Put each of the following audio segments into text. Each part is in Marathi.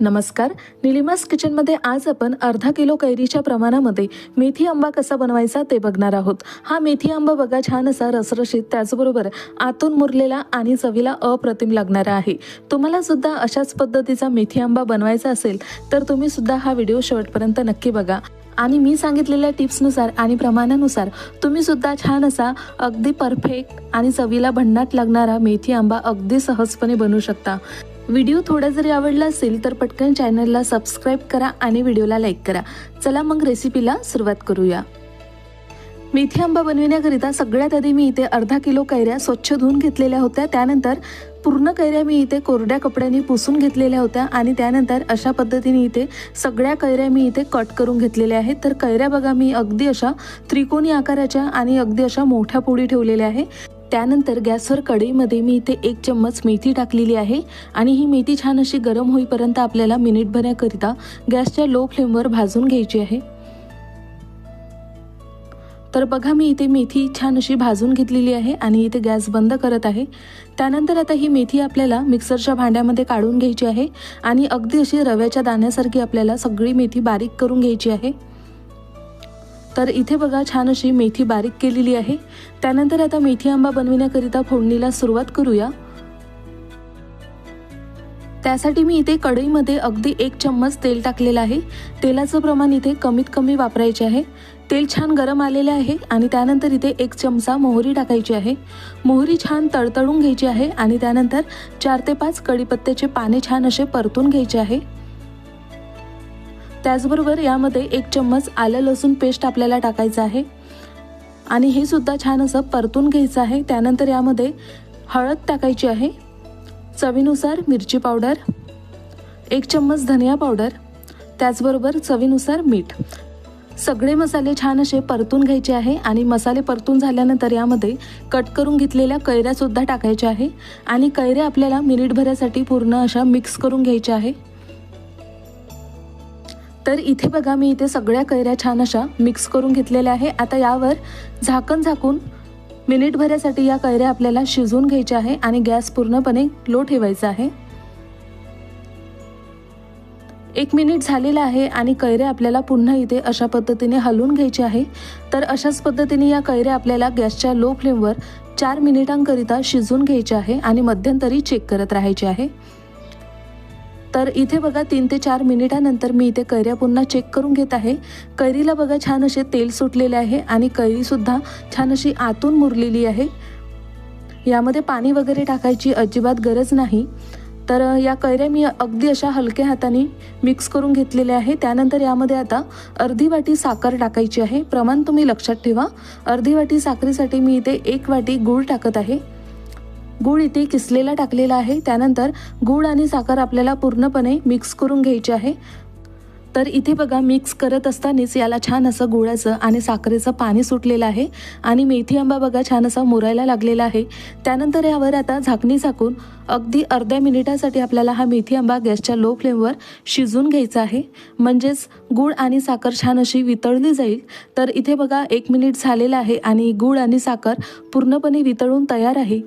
नमस्कार निलिमास किचनमध्ये आज आपण अर्धा किलो कैरीच्या प्रमाणामध्ये मेथी आंबा कसा बनवायचा ते बघणार आहोत. हा मेथी आंबा बघा छान असा रसरशीत त्याचबरोबर आतून मुरलेला आणि चवीला अप्रतिम लागणारा आहे. तुम्हाला सुद्धा अशाच पद्धतीचा मेथी आंबा बनवायचा असेल तर तुम्ही सुद्धा हा व्हिडिओ शेवटपर्यंत नक्की बघा. आणि मी सांगितलेल्या टिप्सनुसार आणि प्रमाणानुसार तुम्ही सुद्धा छान असा अगदी परफेक्ट आणि चवीला भन्नाट लागणारा मेथी आंबा अगदी सहजपणे बनवू शकता. व्हिडिओ थोडा जरी आवडला असेल तर पटकन चॅनलला सबस्क्राईब करा आणि व्हिडिओला लाईक करा. चला मग रेसिपीला सुरुवात करूया. मेथी आंबा बनविण्याकरिता सगळ्यात आधी मी इथे अर्धा किलो कैऱ्या स्वच्छ धुवून घेतलेल्या होत्या. त्यानंतर पूर्ण कैऱ्या मी इथे कोरड्या कपड्यांनी पुसून घेतलेल्या होत्या आणि त्यानंतर अशा पद्धतीने इथे सगळ्या कैऱ्या मी इथे कट करून घेतलेल्या आहेत. तर कैऱ्या बघा मी अगदी अशा त्रिकोणी आकाराच्या आणि अगदी अशा मोठ्या पोळी ठेवलेल्या आहे. त्यानंतर गॅसवर कढईमध्ये मी इथे एक चम्मच मेथी टाकलेली आहे आणि ही मेथी छान अशी गरम होईपर्यंत आपल्याला मिनिट भरण्याकरिता गॅसच्या लो फ्लेमवर भाजून घ्यायची आहे. तर बघा मी इथे मेथी छान अशी भाजून घेतलेली आहे आणि इथे गॅस बंद करत आहे. त्यानंतर आता ही मेथी आपल्याला मिक्सरच्या भांड्यामध्ये काढून घ्यायची आहे आणि अगदी अशी रव्याच्या दाण्यासारखी आपल्याला सगळी मेथी बारीक करून घ्यायची आहे. तर इथे बघा छान अशी मेथी बारीक केलेली आहे. त्यानंतर आता मेथी आंबा बनविण्याकरिता फोडणीला सुरुवात करूया. त्यासाठी मी इथे कढईमध्ये अगदी एक चम्मच तेल टाकलेलं आहे. तेलाचं प्रमाण इथे कमीत कमी वापरायचे आहे. तेल छान गरम आलेले आहे आणि त्यानंतर इथे एक चमचा मोहरी टाकायची आहे. मोहरी छान तळतळून घ्यायची आहे आणि त्यानंतर चार ते पाच कढीपत्त्याचे पाने छान असे परतून घ्यायचे आहे. त्याचबरोबर यामध्ये एक चम्मच आलं लसूण पेस्ट आपल्याला टाकायचं आहे. आणि हे सुद्धा छान असं परतून घ्यायचं आहे. त्यानंतर यामध्ये हळद टाकायची आहे. चवीनुसार मिरची पावडर एक चम्मच धनिया पावडर त्याचबरोबर चवीनुसार मीठ. सगळे मसाले छान असे परतून घ्यायचे आहे आणि मसाले परतून झाल्यानंतर यामध्ये कट करून घेतलेल्या कैऱ्यासुद्धा टाकायच्या आहे. आणि कैऱ्या आपल्याला मिनिटभरासाठी पूर्ण अशा मिक्स करून घ्यायच्या आहे. तर इथे बघा मी इथे सगळ्या कैऱ्या छान अशा मिक्स करून घेतलेल्या आहे. आता यावर झाकण झाकून मिनिटभरासाठी या कैऱ्या आपल्याला शिजवून घ्यायच्या आहे आणि गॅस पूर्णपणे लो ठेवायचा आहे. एक मिनिट झालेला आहे आणि कैऱ्या आपल्याला पुन्हा इथे अशा पद्धतीने हलवून घ्यायचे आहे. तर अशाच पद्धतीने या कैऱ्या आपल्याला गॅसच्या लो फ्लेमवर चार मिनिटांकरिता शिजवून घ्यायचे आहे आणि मध्यंतरी चेक करत राहायचे आहे. तर इथे बघा तीन ते चार मिनिटानंतर मी इथे कैऱ्या पुन्हा चेक करून घेत आहे. कैरीला बघा छान असे तेल सुटलेले आहे आणि कैरीसुद्धा छान अशी आतून मुरलेली आहे. यामध्ये पाणी वगैरे टाकायची अजिबात गरज नाही. तर या कैऱ्या मी अगदी अशा हलक्या हाताने मिक्स करून घेतलेल्या आहे. त्यानंतर यामध्ये आता अर्धी वाटी साखर टाकायची आहे. प्रमाण तुम्ही लक्षात ठेवा. अर्धी वाटी साखरेसाठी मी इथे एक वाटी गूळ टाकत आहे. गूळ इथे किसलेला टाकलेला आहे. त्यानंतर गूळ आणि साखर आपल्याला पूर्णपणे मिक्स करून घ्यायची आहे. तर इथे बघा मिक्स करत असतानाच याला छान असं गुळाचं आणि साखरेचं पाणी सुटलेलं आहे. आणि मेथी आंबा बघा छान असा मुरायला लागलेला आहे. त्यानंतर यावर आता झाकणी झाकून अगदी अर्ध्या मिनिटासाठी आपल्याला हा मेथी आंबा गॅसच्या लो फ्लेमवर शिजून घ्यायचा आहे. म्हणजेच गूळ आणि साखर छान अशी वितळली जाईल. तर इथे बघा एक मिनिट झालेला आहे आणि गूळ आणि साखर पूर्णपणे वितळून तयार आहे.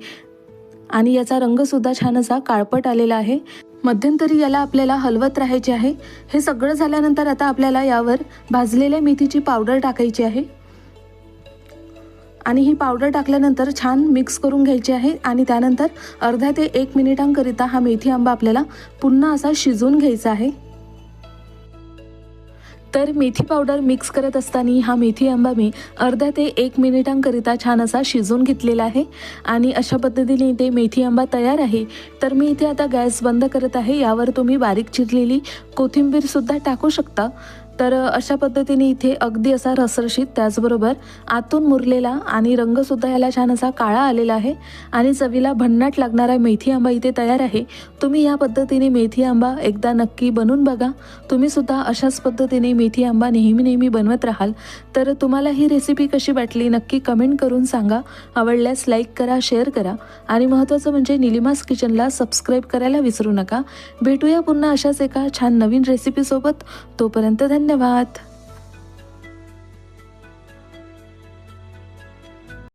आणि याचा रंगसुद्धा छान असा काळपट आलेला आहे. मध्यंतरी याला आपल्याला हलवत राहायचे आहे. हे सगळं झाल्यानंतर आता आपल्याला यावर भाजलेल्या मेथीची पावडर टाकायची आहे. आणि ही पावडर टाकल्यानंतर छान मिक्स करून घ्यायची आहे आणि त्यानंतर अर्ध्या ते एक मिनिटांकरिता हा मेथी आंबा आपल्याला पुन्हा असा शिजवून घ्यायचा आहे. तर मेथी पावडर मिक्स करत असताना हा मेथी आंबा मी अर्ध्या ते एक मिनिटांकरिता छान असा शिजवून घेतलेला आहे. आणि अशा पद्धतीने इथे मेथी आंबा तयार आहे. तर मी इथे आता गॅस बंद करत आहे. यावर तुम्ही बारीक चिरलेली कोथिंबीरसुद्धा टाकू शकता. तर अशा पद्धतीने इथे अगदी असा रसरशीत त्याचबरोबर आतून मुरलेला आणि रंगसुद्धा याला छान असा काळा आलेला आहे. आणि चवीला भन्नाट लागणारा मेथी आंबा इथे तयार आहे. तुम्ही या पद्धतीने मेथी आंबा एकदा नक्की बनवून बघा. तुम्ही सुद्धा अशाच पद्धतीने मेथी आंबा नेहमी नेहमी बनवत राहाल. तर तुम्हाला ही रेसिपी कशी वाटली नक्की कमेंट करून सांगा. आवडल्यास लाईक करा शेअर करा. आणि महत्त्वाचं म्हणजे निलिमास किचनला सबस्क्राईब करायला विसरू नका. भेटूया पुन्हा अशाच एका छान नवीन रेसिपीसोबत तोपर्यंत धन्यवाद.